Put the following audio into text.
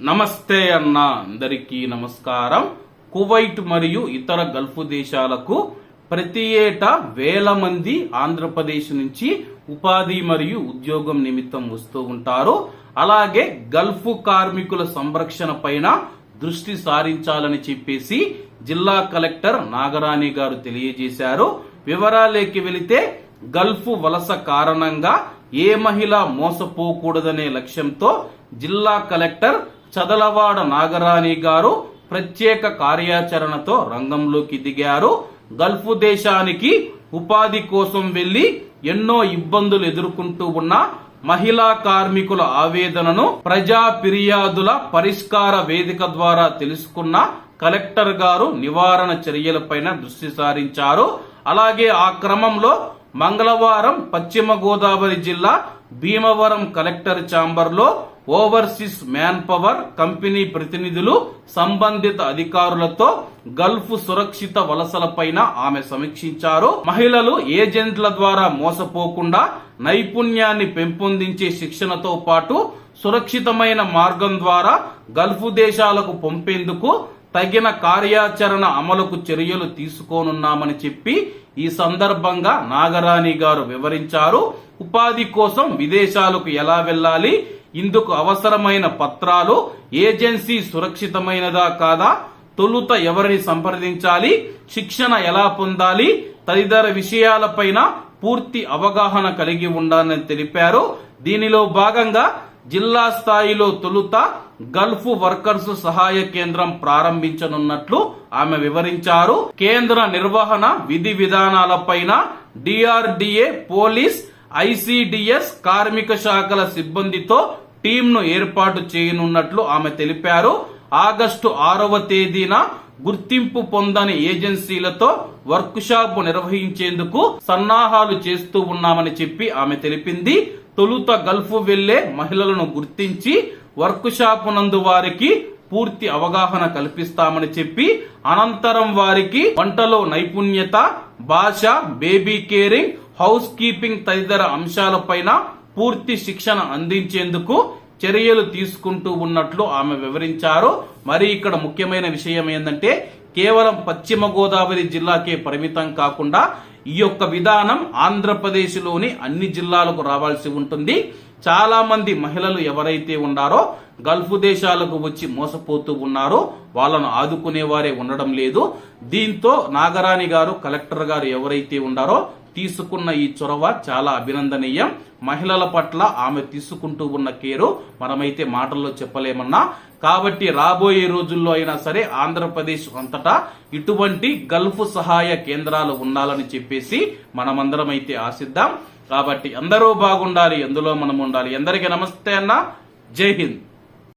నమస్తే అన్న అందరికీ నమస్కారం. కువైట్ మరియు ఇతర గల్ఫ్ దేశాలకు ప్రతి ఏటా వేల మంది ఆంధ్రప్రదేశ్ నుంచి ఉపాధి మరియు ఉద్యోగం నిమిత్తం వస్తూ ఉంటారు. అలాగే గల్ఫ్ కార్మికుల సంరక్షణ పైన దృష్టి సారించాలని చెప్పేసి జిల్లా కలెక్టర్ నాగరాణి గారు తెలియజేశారు. వివరాలేకి వెళితే గల్ఫ్ వలస కారణంగా ఏ మహిళ మోసపోకూడదనే లక్ష్యంతో జిల్లా కలెక్టర్ చదలవాడ నాగరాణి గారు ప్రత్యేక కార్యాచరణతో రంగంలోకి దిగారు. గల్ఫ్ దేశానికి ఉపాధి కోసం వెళ్ళి ఎన్నో ఇబ్బందులు ఎదుర్కొంటూ ఉన్న మహిళా కార్మికుల ఆవేదనను ప్రజా ఫిర్యాదుల పరిష్కార వేదిక ద్వారా తెలుసుకున్న కలెక్టర్ గారు నివారణ చర్యలపైన దృష్టి సారించారు. అలాగే ఆ క్రమంలో మంగళవారం పశ్చిమ గోదావరి జిల్లా భీమవరం కలెక్టర్ ఛాంబర్లో ఓవర్సీస్ మ్యాన్ పవర్ కంపెనీ ప్రతినిధులు సంబంధిత అధికారులతో గల్ఫ్ సురక్షిత వలసలపైన ఆమె సమీక్షించారు. మహిళలు ఏజెంట్ల ద్వారా మోసపోకుండా నైపుణ్యాన్ని పెంపొందించే శిక్షణతో పాటు సురక్షితమైన మార్గం ద్వారా గల్ఫ్ దేశాలకు పంపేందుకు తగిన కార్యాచరణ అమలుకు చర్యలు తీసుకోనున్నామని చెప్పి ఈ సందర్భంగా నాగరాణి గారు వివరించారు. ఉపాధి కోసం విదేశాలకు ఎలా వెళ్ళాలి? ఇందుకు అవసరమైన పత్రాలు ఏజెన్సీ సురక్షితమైనదా కాదా? తొలుత ఎవరిని సంప్రదించాలి? శిక్షణ ఎలా పొందాలి? తదితర విషయాలపైన పూర్తి అవగాహన కలిగి ఉండాలని తెలిపారు. దీనిలో భాగంగా జిల్లా స్థాయిలో తొలుత గల్ఫ్ వర్కర్స్ సహాయ కేంద్రం ప్రారంభించనున్నట్లు ఆమె వివరించారు. కేంద్ర నిర్వహణ విధి విధానాలపైన డిఆర్డిఏ పోలీస్ ఐసిడిఎస్ కార్మిక శాఖల సిబ్బందితో టీంను ఏర్పాటు చేయనున్నట్లు ఆమె తెలిపారు. ఆగస్టు ఆరవ తేదీన గుర్తింపు పొందని ఏజెన్సీలతో వర్క్ షాప్ నిర్వహించేందుకు సన్నాహాలు చేస్తూ ఉన్నామని చెప్పి ఆమె తెలిపింది. తొలుత గల్ఫ్ వెళ్ళే మహిళలను గుర్తించి వర్క్ షాప్ నందు వారికి పూర్తి అవగాహన కల్పిస్తామని చెప్పి అనంతరం వారికి వంటలో నైపుణ్యత భాష బేబీ కేరింగ్ హౌస్ కీపింగ్ తదితర అంశాలపైన పూర్తి శిక్షణ అందించేందుకు చర్యలు తీసుకుంటూ ఉన్నట్లు ఆమె వివరించారు. మరి ఇక్కడ ముఖ్యమైన విషయం ఏంటంటే కేవలం పశ్చిమ గోదావరి జిల్లాకే పరిమితం కాకుండా ఈ యొక్క విధానం ఆంధ్రప్రదేశ్లోని అన్ని జిల్లాలకు రావాల్సి ఉంటుంది. చాలా మంది మహిళలు ఎవరైతే ఉన్నారో గల్ఫ్ దేశాలకు వచ్చి మోసపోతూ ఉన్నారో. వాళ్ళను ఆదుకునేవారే ఉండడం లేదు. దీంతో నాగరాణి గారు కలెక్టర్ గారు ఎవరైతే ఉన్నారో తీసుకున్న ఈ చొరవ చాలా అభినందనీయం. మహిళల పట్ల ఆమె తీసుకుంటూ ఉన్న కేరు మనమైతే మాటల్లో చెప్పలేమన్నా. కాబట్టి రాబోయే రోజుల్లో అయినా సరే ఆంధ్రప్రదేశ్ అంతటా ఇటువంటి గల్ఫ్ సహాయ కేంద్రాలు ఉండాలని చెప్పేసి మనమందరం అయితే ఆశిద్దాం. కాబట్టి అందరూ బాగుండాలి ఎందులో మనం ఉండాలి. ఎందరికీ నమస్తే అన్న. జై హింద్.